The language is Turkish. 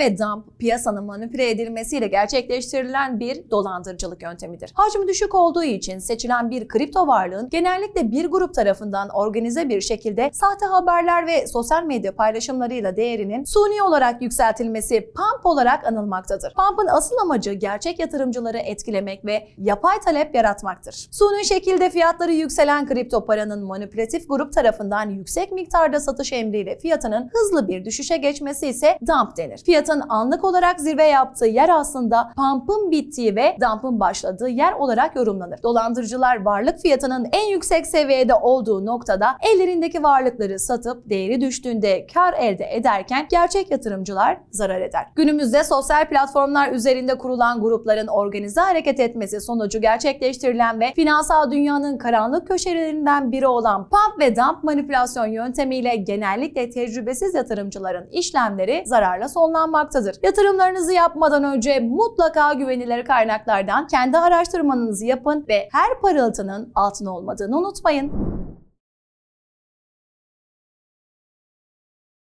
Ve dump piyasanın manipüle edilmesiyle gerçekleştirilen bir dolandırıcılık yöntemidir. Hacmi düşük olduğu için seçilen bir kripto varlığın genellikle bir grup tarafından organize bir şekilde sahte haberler ve sosyal medya paylaşımlarıyla değerinin suni olarak yükseltilmesi pump olarak anılmaktadır. Pump'ın asıl amacı gerçek yatırımcıları etkilemek ve yapay talep yaratmaktır. Suni şekilde fiyatları yükselen kripto paranın manipülatif grup tarafından yüksek miktarda satış emriyle fiyatının hızlı bir düşüşe geçmesi ise dump denir. Fiyatın anlık olarak zirve yaptığı yer aslında pump'ın bittiği ve dump'ın başladığı yer olarak yorumlanır. Dolandırıcılar varlık fiyatının en yüksek seviyede olduğu noktada ellerindeki varlıkları satıp değeri düştüğünde kar elde ederken gerçek yatırımcılar zarar eder. Günümüzde sosyal platformlar üzerinde kurulan grupların organize hareket etmesi sonucu gerçekleştirilen ve finansal dünyanın karanlık köşelerinden biri olan pump ve dump manipülasyon yöntemiyle genellikle tecrübesiz yatırımcıların işlemleri zararla sonlanmaktadır. Yatırımlarınızı yapmadan önce mutlaka güvenilir kaynaklardan kendi araştırmanızı yapın ve her parıltının altın olmadığını unutmayın.